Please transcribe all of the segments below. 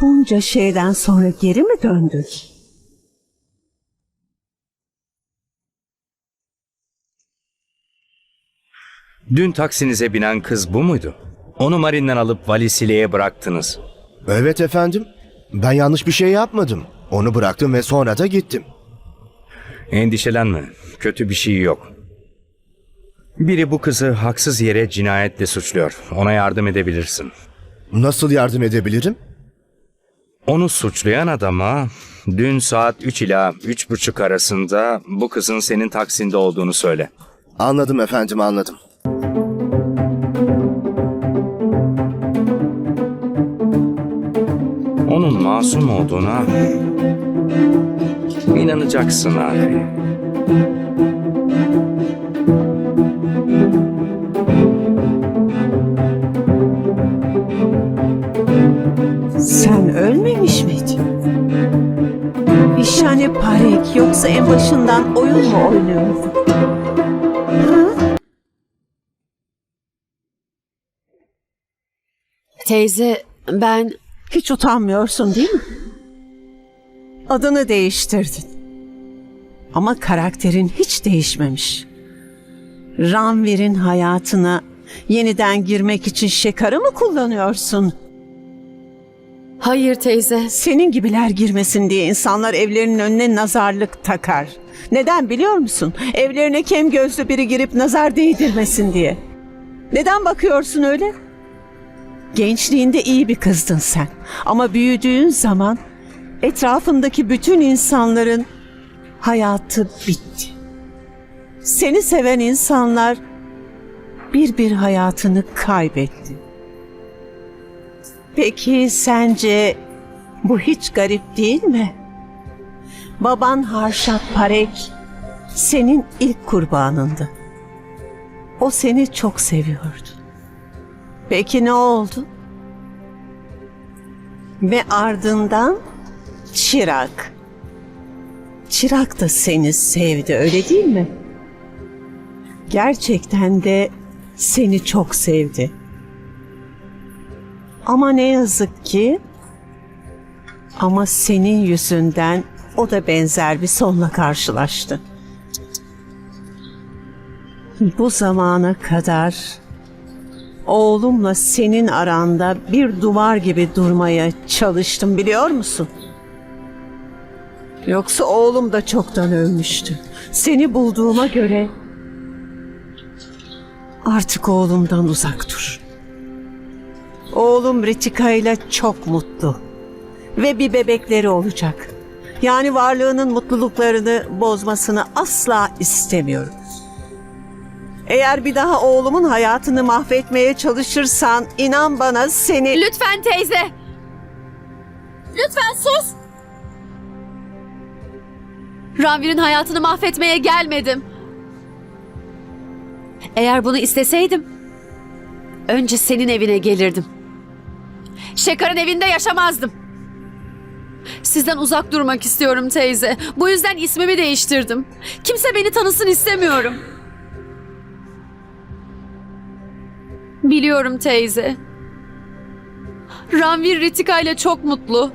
Bunca şeyden sonra geri mi döndün? Dün taksinize binen kız bu muydu? Onu Marin'den alıp valisileye bıraktınız. Evet efendim. Ben yanlış bir şey yapmadım. Onu bıraktım ve sonra da gittim. Endişelenme. Kötü bir şey yok. Biri bu kızı haksız yere cinayetle suçluyor. Ona yardım edebilirsin. Nasıl yardım edebilirim? Onu suçlayan adama dün saat 3 ila 3.30 arasında bu kızın senin taksinde olduğunu söyle. Anladım efendim anladım. Onun masum olduğuna inanacaksın abi. Sen ölmemiş miydin? İşhane Parek yoksa en başından oyun mu oynuyordun? Teyze ben Hiç utanmıyorsun değil mi? Adını değiştirdin. Ama karakterin hiç değişmemiş. Ranvir'in hayatına yeniden girmek için şekarı mı kullanıyorsun? Hayır teyze. Senin gibiler girmesin diye insanlar evlerinin önüne nazarlık takar. Neden biliyor musun? Evlerine kem gözlü biri girip nazar değdirmesin diye. Neden bakıyorsun öyle? Gençliğinde iyi bir kızdın sen. Ama büyüdüğün zaman etrafındaki bütün insanların hayatı bitti. Seni seven insanlar bir bir hayatını kaybetti. Peki sence bu hiç garip değil mi? Baban Harşat Parek senin ilk kurbanındı. O seni çok seviyordu. Peki ne oldu? Ve ardından Çırak. Çırak da seni sevdi öyle değil mi? Gerçekten de seni çok sevdi. Ama ne yazık ki ama senin yüzünden o da benzer bir sonla karşılaştı. Bu zamana kadar oğlumla senin aranda bir duvar gibi durmaya çalıştım biliyor musun? Yoksa oğlum da çoktan ölmüştü. Seni bulduğuma göre artık oğlumdan uzak dur. Oğlum Ritika ile çok mutlu. Ve bir bebekleri olacak. Yani varlığının mutluluklarını bozmasını asla istemiyorum. Eğer bir daha oğlumun hayatını mahvetmeye çalışırsan inan bana seni... Lütfen teyze. Lütfen sus. Ranvir'in hayatını mahvetmeye gelmedim. Eğer bunu isteseydim önce senin evine gelirdim. Şekar'ın evinde yaşamazdım. Sizden uzak durmak istiyorum teyze. Bu yüzden ismimi değiştirdim. Kimse beni tanısın istemiyorum. Biliyorum teyze. Ranvir Ritika ile çok mutlu.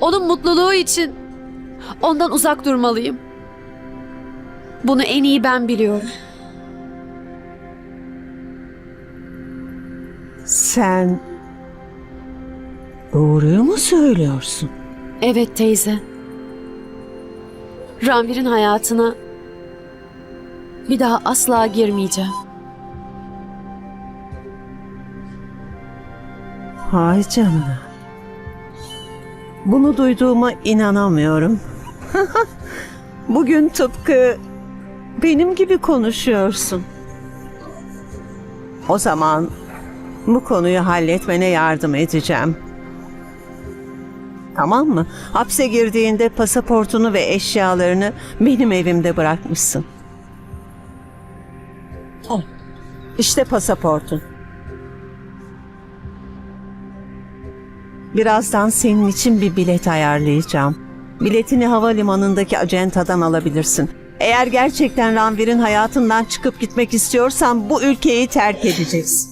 Onun mutluluğu için ondan uzak durmalıyım. Bunu en iyi ben biliyorum. Sen doğruyu mu söylüyorsun? Evet teyze. Ranvir'in hayatına bir daha asla girmeyeceğim. Hay canına. Bunu duyduğuma inanamıyorum. Bugün tıpkı benim gibi konuşuyorsun. O zaman bu konuyu halletmene yardım edeceğim. Tamam mı? Hapse girdiğinde pasaportunu ve eşyalarını benim evimde bırakmışsın. Al. İşte pasaportun. Birazdan senin için bir bilet ayarlayacağım. Biletini havalimanındaki acentadan alabilirsin. Eğer gerçekten Ranvir'in hayatından çıkıp gitmek istiyorsan bu ülkeyi terk edeceksin.